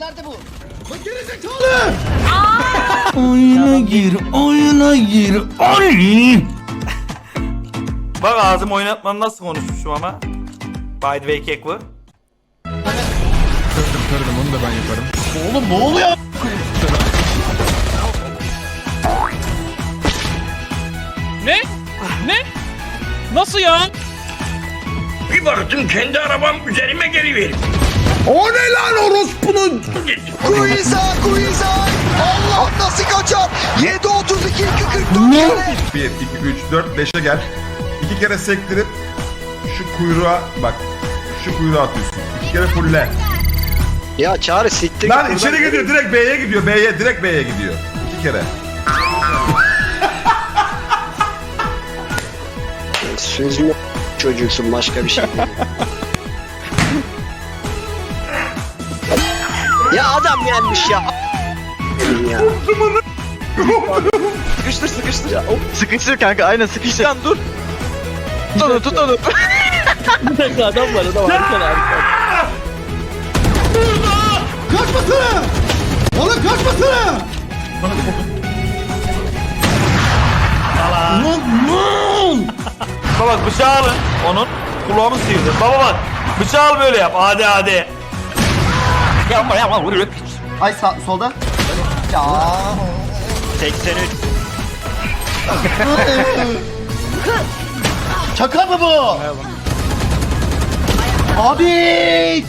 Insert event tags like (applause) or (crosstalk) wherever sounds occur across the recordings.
Nerede bu? Oyuna gir, oyuna gir, oy. Bak ağzım oynatmanı nasıl konuşmuşum ama. By the way kek bu. Oğlum ne oluyor? Ne? Ne? Nasıl ya? Bir baktım kendi arabam üzerime geliverir. O ne lan orospunun? Guiza, Guiza! Allah nasıl kaçar? 7 32 2 44 Ne? 1, 2, 3, 4, 5'e gel. İki kere sektirip şu kuyruğa bak. Şu kuyruğa atıyorsun. İki kere fulle. Ya Çağrı siktir. Lan içeri gidiyor direkt B'ye gidiyor. B'ye direkt B'ye gidiyor. İki kere. Sözlü çocuksun başka bir şey değil. (laughs) ya adam gelmiş ya. ya. Sıkıştır sıkıştır. Ya, hop, sıkıştır kanka aynen sıkıştır. Lan dur. Tut onu tut onu. Bir dakika adam var adam harika harika. Kaçmasana! Oğlum kaçmasana! Lan lan! Baba bıçağı alın. Onun kulağını sıyırdı. Baba bak bıçağı al böyle yap. Hadi hadi. Ay sağ, solda. Ya. 83. Şaka (laughs) mı bu? Abi.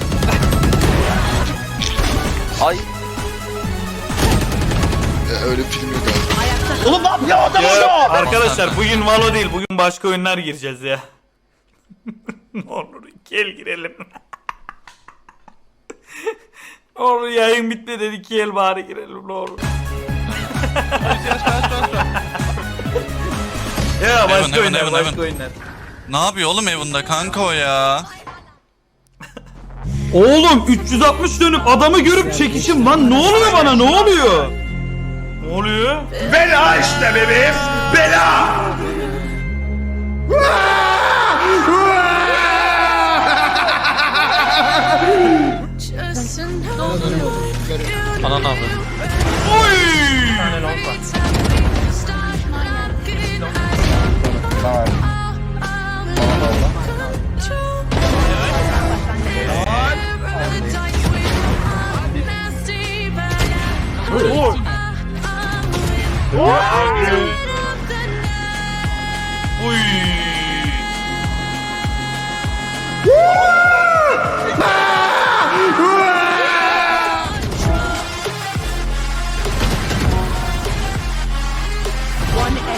Ay. Oğlum ne yapıyor adam Ya, orada? arkadaşlar bugün Valo değil. Bugün başka oyunlar gireceğiz ya. (laughs) ne olur gel girelim. Olur yayın bitme dedi ki el bari girelim ne olur. (laughs) ya başka Evan, oyunlar Evan, başka Evan. oyunlar. Ne yapıyor oğlum evinde kanka o ya? Oğlum 360 dönüp adamı görüp çekişim lan ne oluyor bana ne oluyor? Ne oluyor? Bela işte bebeğim. Bela. 好的，好的。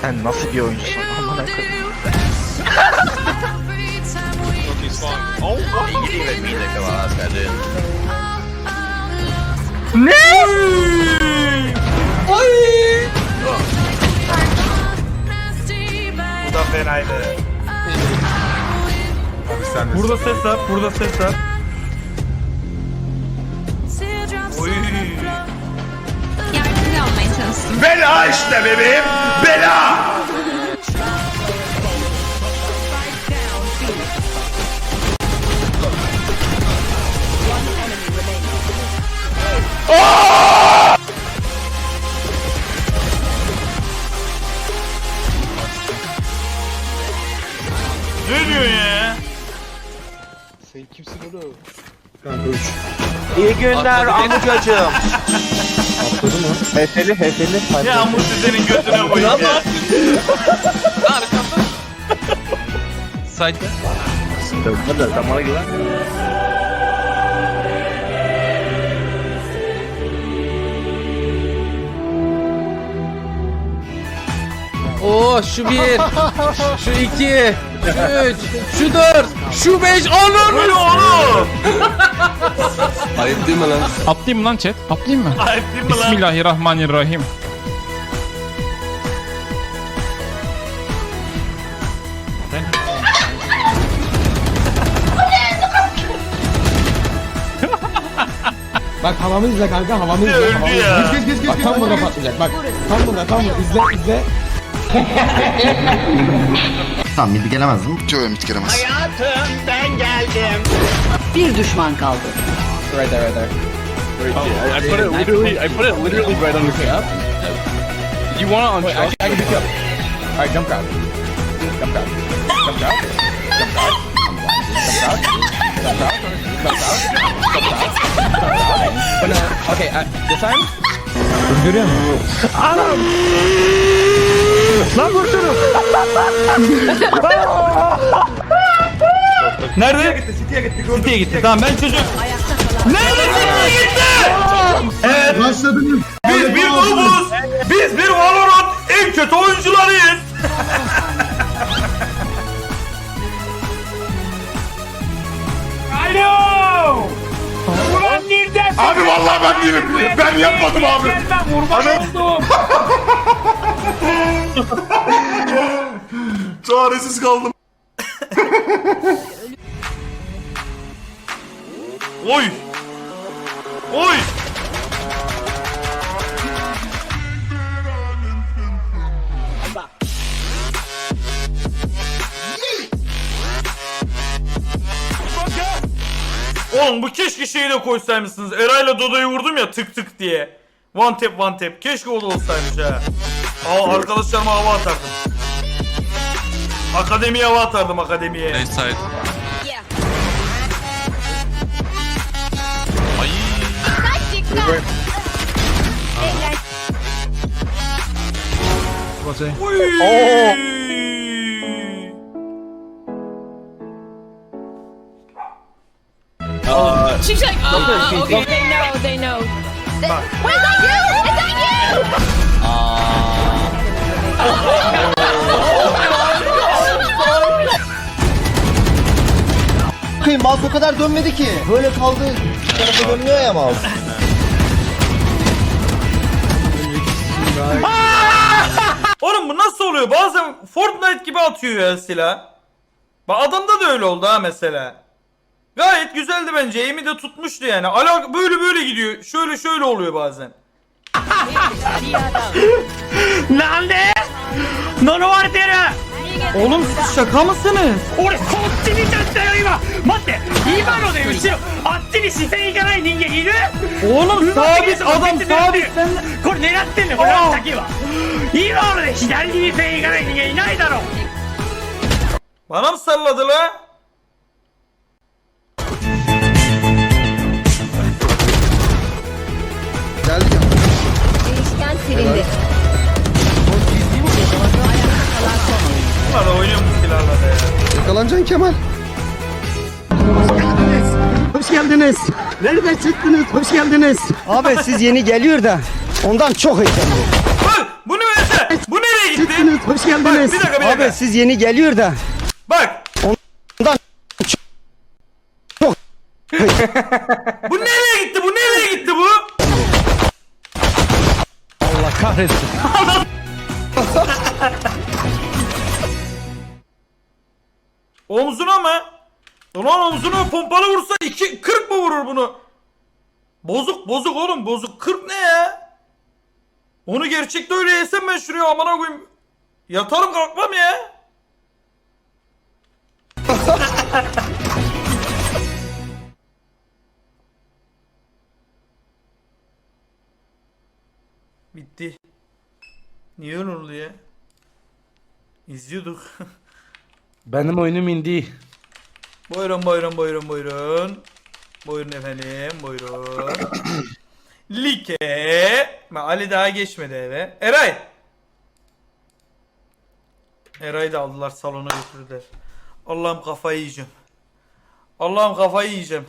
Sen nasıl bir oyuncusun? Amına koyayım. Bu da fenaydı. Burada ses var, burada ses var. Çalıştım. Bela işte bebeğim. Bela. Ne diyorsun ya? İyi günler amcacığım. Hefeli hefeli. Ya Amur senin götüne koyayım ya. Site'de. Oo şu bir, şu iki, şu üç, şu dört, şu beş, Böyle oğlum. (laughs) Ayıp değil mi lan? Atlayayım mı lan chat? Atlayayım mı? Ayıp değil mi lan? Bismillahirrahmanirrahim. Bak havamı izle kanka havamı izle. Öldü havamı ya. izle. Geç geç geç. Bak tam burada patlayacak bak. Tam burada tam burada izle izle. (laughs) Tamam mid gelemez mi? Joe mid gelemez. Hayatım ben geldim. Bir düşman kaldı. Right there, right there. Oh. I put it literally, I put it literally right on the cap. You want it on Wait, I, I can pick you up. Alright, jump grab. Jump grab. Jump grab. Jump grab. Jump grab. Jump grab. Jump grab. Jump grab. But no, okay, uh, this time, Görüyor musun? Nerede? Gitti, City'ye gitti. City'ye gitti. Tamam ben çocuk. Nerede City'ye gitti? Evet. Başladınız. Biz bir grubuz. Biz Yapmadım abi. Ben vurmak oldum. (laughs) Çaresiz kaldım. (laughs) Oy! Oy! Oğlum bu keşke şeyi de koysaymışsınız. Eray'la Dodo'yu vurdum ya tık tık diye. One tap one tap. Keşke o da olsaymış ha. Aa, arkadaşlarıma hava atardım. Akademiye hava atardım akademiye. Bayside. Ay. Uy. She's like, oh, okay. They know, they know. Wait, is that you? Is that you? Bakayım mouse o kadar dönmedi ki. Böyle kaldı. Bir tarafa dönmüyor ya mouse. (laughs) Oğlum bu nasıl oluyor? Bazen Fortnite gibi atıyor ya silah. Bak adamda da öyle oldu ha mesela. Gayet güzeldi bence. Amy de tutmuştu yani. Alak böyle böyle gidiyor. Şöyle şöyle oluyor bazen. (laughs) Nande! Nono var dere! Oğlum siz şaka mısınız? 俺こっち見ちゃったよ今待って今ので後ろあっちに視線いかない人間いる Oğlum sabit adam sabit sen これ狙ってんのこれあ先は今ので左に視線いかない人間いないだろう Bana mı salladı la? Ya. Yakalanacaksın Kemal. Hoş geldiniz. Nereden çıktınız? Hoş geldiniz. Abi siz yeni geliyor da ondan çok heyecanlıyım. Bak bu ne mesela? Bu nereye gitti? Hoş Bak geldiniz. bir dakika bir dakika. siz yeni geliyor da Bak. ondan çok (laughs) Bu nereye gitti? Bu nereye gitti bu? Allah kahretsin. (laughs) Omzuna mı? Ulan omzuna pompalı vursa iki, 40 mı vurur bunu? Bozuk bozuk oğlum bozuk 40 ne ya? Onu gerçekte öyle yesem ben şuraya amına koyayım. Yatarım kalkmam ya. (laughs) Bitti. Niye öyle oldu ya? İzliyorduk. (laughs) Benim oyunum indi. Buyurun buyurun buyurun buyurun. Buyurun efendim buyurun. (coughs) Like. Ma Ali daha geçmedi eve. Eray. Eray'ı da aldılar salona götürdüler. Allah'ım kafayı yiyeceğim. Allah'ım kafayı yiyeceğim.